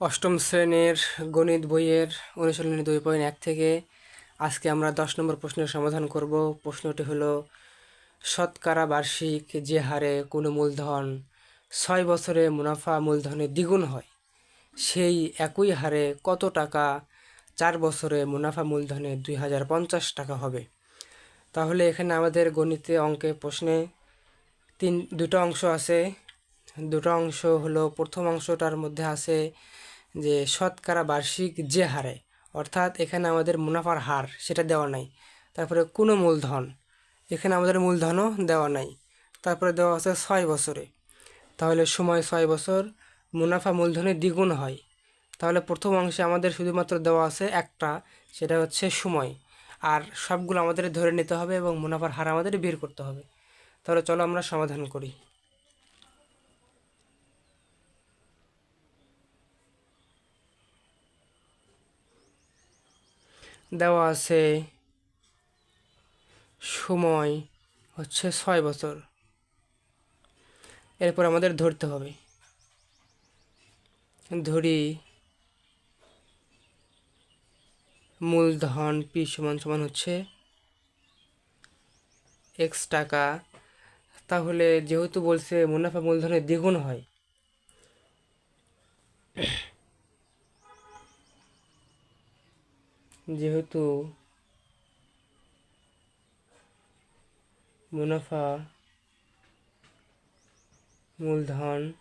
অষ্টম শ্রেণির গণিত বইয়ের অনুশীলনী দুই পয়েন্ট এক থেকে আজকে আমরা দশ নম্বর প্রশ্নের সমাধান করব। প্রশ্নটি হলো, শতকরা বার্ষিক যে হারে কোনো মূলধন ছয় বছরে মুনাফা মূলধনে দ্বিগুণ হয়, সেই একই হারে কত টাকা চার বছরে মুনাফা মূলধনে দুই হাজার পঞ্চাশ টাকা হবে? তাহলে এখানে আমাদের গণিতে অঙ্কে প্রশ্নে তিন, দুটো অংশ আছে। দুটো অংশ হলো, প্রথম অংশটার মধ্যে আছে যে শতকরা বার্ষিক যে হারে, অর্থাৎ এখানে আমাদের মুনাফার হার সেটা দেওয়া নাই। তারপরে কোনো মূলধন, এখানে আমাদের মূলধনও দেওয়া নাই। তারপরে দেওয়া আছে ছয় বছরে। তাহলে সময় ছয় বছর, মুনাফা মূলধনে দ্বিগুণ হয়। তাহলে প্রথম অংশে আমাদের শুধুমাত্র দেওয়া আছে একটা, সেটা হচ্ছে সময়। আর সবগুলো আমাদের ধরে নিতে হবে এবং মুনাফার হার আমাদের বের করতে হবে। তাহলে চলো আমরা সমাধান করি। দেওয়া আছে সময় হচ্ছে ছয় বছর। এরপর আমাদের ধরতে হবে। ধরি মূলধন পি সমান সমান হচ্ছে এক্স টাকা। তাহলে যেহেতু বলছে মুনাফা মূলধনের দ্বিগুণ হয় যেহেতু মুনাফা, মূলধন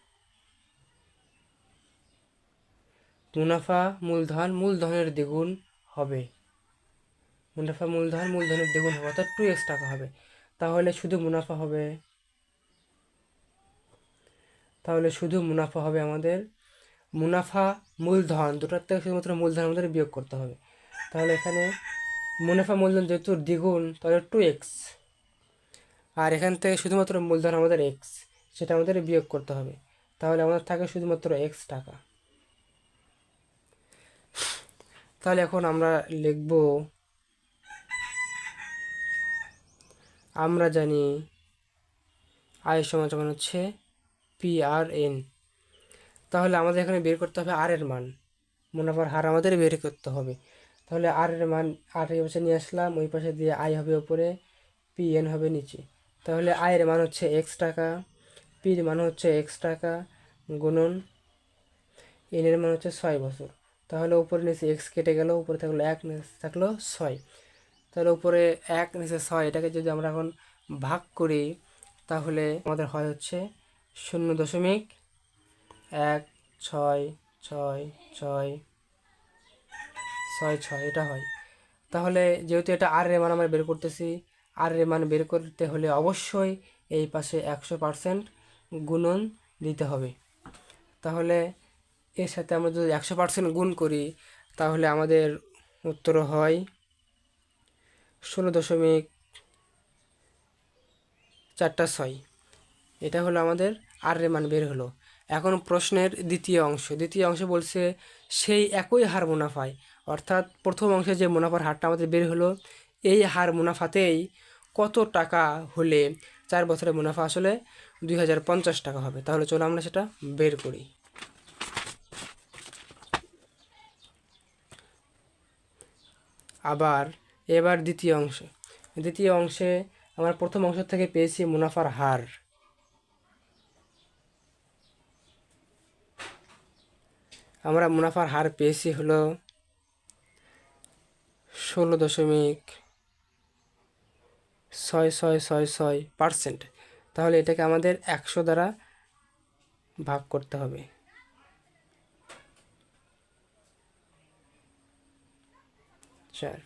মুনাফা, মূলধন, মূলধনের দ্বিগুণ হবে। মুনাফা, মূলধন, মূলধনের দ্বিগুণ হবে, অর্থাৎ টু এক্স টাকা হবে। তাহলে শুধু মুনাফা হবে। তাহলে শুধু মুনাফা হবে আমাদের মুনাফা, মূলধন, দুটার থেকে শুধুমাত্র মূলধন আমাদের বিয়োগ করতে হবে। তাহলে এখানে মুনাফা মূলধন যেহেতু দ্বিগুণ, তাহলে টু এক্স আর এখান থেকে শুধুমাত্র মূলধন আমাদের এক্স সেটা আমাদের বিয়োগ করতে হবে। তাহলে আমাদের থাকে শুধুমাত্র এক্স টাকা। তাহলে এখন আমরা লিখব, আমরা জানি আয় সমান সমান হচ্ছে পি আর এন তাহলে আমাদের এখানে বের করতে হবে আর এর মান। মুনাফার হার আমাদের বের করতে হবে। তাহলে আর এর মান, আর এই পাশে নিয়ে আসলাম, ওই পাশে দিয়ে আই হবে উপরে পি এন হবে নিচে। তাহলে আয়ের মান হচ্ছে এক্স টাকা পির মান হচ্ছে এক্স টাকা গুণন এনের মান হচ্ছে ছয় বছর। তাহলে উপরে নিচে এক্স কেটে গেল, উপরে থাকল এক থাকল ছয়। তাহলে উপরে এক, নিচে ছয়, এটাকে যদি আমরা এখন ভাগ করি, তাহলে আমাদের হয় হচ্ছে শূন্য দশমিক এক, ছয় ছয় ছয় ছয় ছয়, এটা হয়। তাহলে যেহেতু এটা আর এর মান আমরা বের করতেছি আর এর মান বের করতে হলে অবশ্যই এই পাশে একশো পার্সেন্ট গুণন দিতে হবে। তাহলে এর সাথে আমরা যদি একশো পার্সেন্ট গুণ করি, তাহলে আমাদের উত্তর হয় ষোলো দশমিক চারটা ছয়। এটা হলো আমাদের আর এর মান বের হলো। এখন প্রশ্নের দ্বিতীয় অংশ। দ্বিতীয় অংশ বলছে, সেই একই হার মুনাফায় অর্থাৎ প্রথম অংশে যে মুনাফার হারটা আমাদের বের হলো, এই হার মুনাফাতেই কত টাকা হলে চার বছরের মুনাফা আসলে দুই হাজার পঞ্চাশ টাকা হবে? তাহলে চলো আমরা সেটা বের করি। আবার এবার দ্বিতীয় অংশ। দ্বিতীয় অংশে আমরা প্রথম অংশ থেকে পেয়েছি মুনাফার হার। আমরা মুনাফার হার পেয়েছি হলো ষোলো দশমিক ছয় ছয় ছয় ছয় পার্সেন্ট। তাহলে এটাকে আমাদের একশো দ্বারা ভাগ করতে হবে। চার।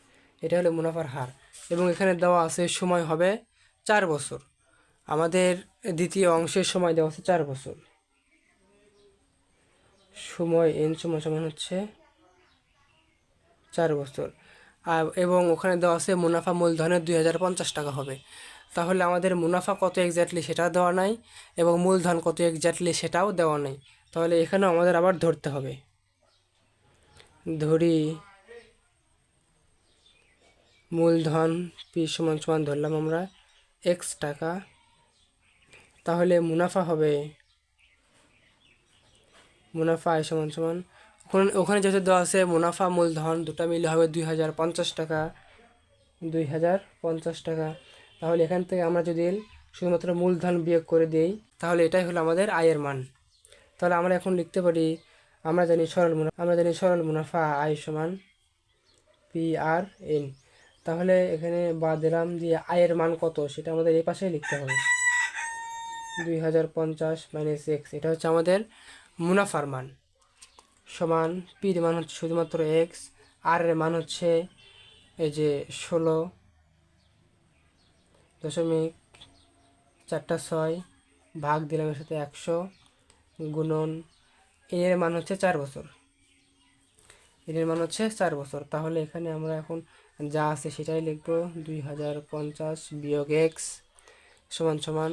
এটা হলো মুনাফার হার এবং এখানে দেওয়া আছে সময় হবে চার বছর। আমাদের দ্বিতীয় অংশের সময় দেওয়া আছে চার বছর। সময় এন সময় সমান হচ্ছে চার বছর। এবং ওখানে দেওয়া আছে মুনাফা মূলধনের দুই হাজার পঞ্চাশ টাকা হবে। তাহলে আমাদের মুনাফা কত এক্স্যাক্টলি সেটা দেওয়া নাই এবং মূলধন কত এক্স্যাক্টলি সেটাও দেওয়া নাই। তাহলে এখানেও আমাদের আবার ধরতে হবে। ধরি, মূলধন পি সমান সমান ধরলাম আমরা এক্স টাকা। তাহলে মুনাফা হবে, মুনাফা আয় সমান সমান ওখানে- যেহেতু দেওয়া আছে, মুনাফা, মূলধন, দুটো মিলে হবে দুই হাজার পঞ্চাশ টাকা। দুই হাজার পঞ্চাশ টাকা। তাহলে এখান থেকে আমরা যদি শুধুমাত্র মূলধন বিয়োগ করে দিই, তাহলে এটাই হলো আমাদের আয়ের মান। তাহলে আমরা এখন লিখতে পারি, আমরা জানি সরল মুনাফা আমরা জানি সরল মুনাফা আয় সমান পি আর এন তাহলে এখানে বা দিলাম দিয়ে আয়ের মান কত, সেটা আমাদের এই পাশেই লিখতে হবে। দুই হাজার পঞ্চাশ মাইনাস এক্স এটা হচ্ছে আমাদের মুনাফার মান। সমান পির মান হচ্ছে শুধুমাত্র এক্স আর এর মান হচ্ছে এই যে ষোলো দশমিক চারটা ছয় ভাগ দিলাম এর সাথে একশো গুণন এর মান হচ্ছে চার বছর। এর মান হচ্ছে চার বছর। তাহলে এখানে আমরা এখন যা আছে সেটাই লিখব। দুই হাজার পঞ্চাশ বিয়োগ এক্স সমান সমান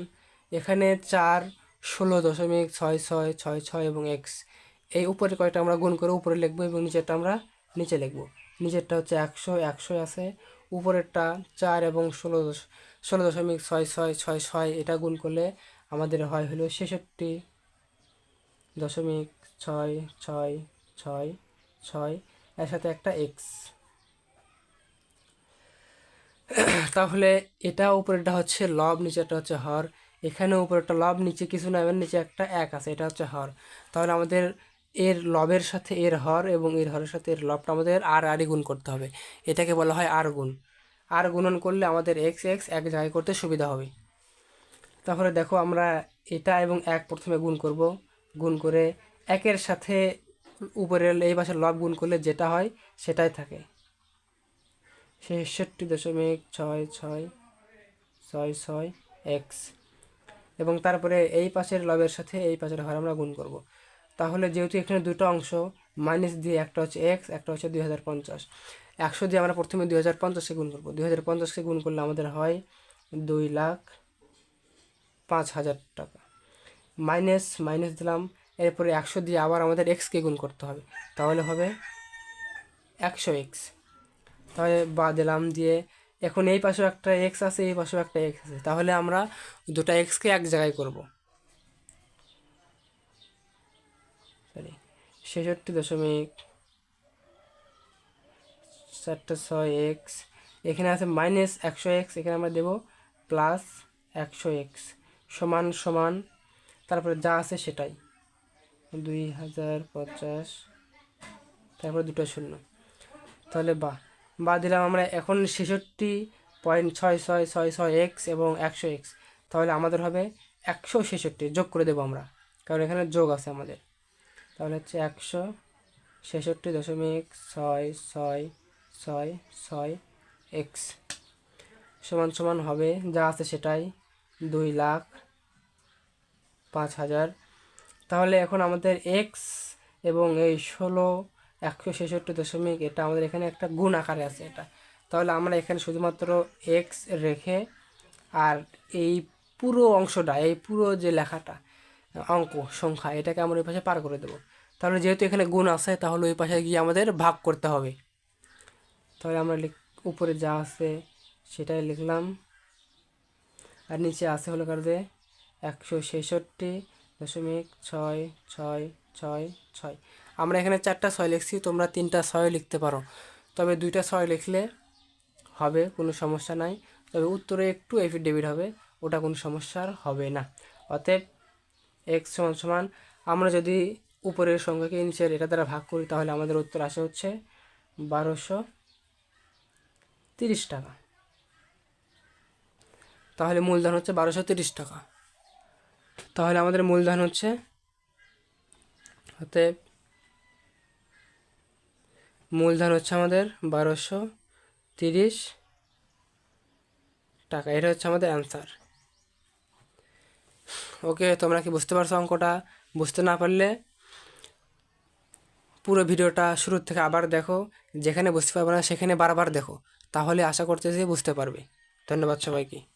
এখানে চার ষোলো দশমিক ছয় ছয় ছয় ছয় এবং এক্স এই উপরে কয়টা আমরা গুণ করে উপরে লিখব এবং নিচেরটা আমরা নিচে লিখব। নিচেরটা হচ্ছে একশো একশো আছে। উপরেরটা চার এবং ষোলো ষোলো দশমিক ছয় ছয় ছয় ছয় এটা গুণ করলে আমাদের হয় হলো ছেষট্টি দশমিক ছয় ছয় ছয় ছয়, এর সাথে একটা এক্স তাহলে এটা উপরেরটা হচ্ছে লব, নিচেরটা হচ্ছে হর। এখানে উপরেরটা লব, নিচে কিছু না নিচে একটা এক আছে, এটা হচ্ছে হর। তাহলে আমাদের এর লবের সাথে এর হর এবং এর হরের সাথে এর লবটা আমাদের আর আরই গুণ করতে হবে। এটাকে বলা হয় আর গুণ। আর গুণন করলে আমাদের এক্স এক্স এক জায়গায় করতে সুবিধা হবে। তাহলে দেখো আমরা এটা এবং এক প্রথমে গুণ করব। গুণ করে একের সাথে উপরের এই পাশে লব গুণ করলে যেটা হয় সেটাই থাকে। ছেষট্টি দশমিক ছয় ছয় ছয় ছয় এক্স এবং তারপরে এই পাশের লবের সাথে এই পাশের হর আমরা গুণ করব। তাহলে যেহেতু এখানে দুটো অংশ মাইনাস দিয়ে একটা হচ্ছে এক্স একটা হচ্ছে দুই হাজার পঞ্চাশ। একশো দিয়ে আমরা প্রথমে দুই হাজার পঞ্চাশকে গুণ করব। দুই হাজার পঞ্চাশকে গুণ করলে আমাদের হয় দুই লাখ পাঁচ হাজার টাকা। মাইনাস মাইনাস দিলাম, এরপরে একশো দিয়ে আবার আমাদের এক্সকে গুণ করতে হবে। তাহলে হবে একশো এক্স তাহলে বা দিলাম দিয়ে এখন এই পাশেও একটা এক্স আছে, এই পাশেও একটা এক্স আছে। তাহলে আমরা দুটো এক্সকে এক জায়গায় করব। ছেষট্টি দশমিক চারটে ছয় এক্স। এখানে আছে মাইনাস একশো এক্স, এখানে আমরা দেব প্লাস একশো এক্স সমান সমান, তারপরে যা আছে সেটাই। দুই হাজার পঞ্চাশ, তারপরে দুটো শূন্য। তাহলে বা বা দিলাম আমরা এখন ছেষট্টি পয়েন্ট ছয় ছয় ছয় ছয় এক্স এবং একশো এক্স। তাহলে আমাদের হবে একশো ছেষট্টি, যোগ করে দেবো আমরা, কারণ এখানে যোগ আছে আমাদের। তাহলে হচ্ছে একশো ছেষট্টি দশমিক ছয় ছয় ছয় ছয় এক্স সমান সমান হবে যা আছে সেটাই দুই লাখ পাঁচ হাজার। তাহলে এখন আমাদের এক্স এবং এই ষোলো একশো ছেষট্টি দশমিক এটা আমাদের এখানে একটা গুণ আকারে আছে এটা। তাহলে আমরা এখানে শুধুমাত্র এক্স রেখে আর এই পুরো অংশটা, এই পুরো যে লেখাটা অঙ্ক, সংখ্যা, এটাকে আমরা ওই পাশে পার করে দেবো। তাহলে যেহেতু এখানে গুণ আছে, তাহলে ওই পাশে গিয়ে আমাদের ভাগ করতে হবে। তাহলে আমরা লিখ, উপরে যা আছে, সেটাই লিখলাম। আর নিচে আছে হলো কারণে একশো ছেষট্টি দশমিক ছয় ছয় ছয় ছয়। আমরা এখানে চারটা ছয় লিখছি, তোমরা তিনটা ছয় লিখতে পারো। তবে দুইটা ছয় লিখলে হবে, কোনো সমস্যা নাই। তবে উত্তরে একটু এফিডেভিট হবে, ওটা কোনো সমস্যার হবে না। অতএব এক্স সমান সমান, আমরা যদি উপরের সংখ্যাকে নিচের এটা দ্বারা ভাগ করি, তাহলে আমাদের উত্তর আসে হচ্ছে বারোশো তিরিশ টাকা। তাহলে মূলধন হচ্ছে বারোশো তিরিশ টাকা। তাহলে আমাদের মূলধন হচ্ছে, অতএব মূলধন হচ্ছে আমাদের বারোশো তিরিশ টাকা। এটা হচ্ছে আমাদের অ্যান্সার ওকে, তোমরা কি বুঝতে পারছ অঙ্কটা? বুঝতে না পারলে পুরো ভিডিওটা শুরুর থেকে আবার দেখো। যেখানে বুঝতে পারবে না, সেখানে বারবার দেখো। তাহলে আশা করতেছি বুঝতে পারবে। ধন্যবাদ সবাইকে।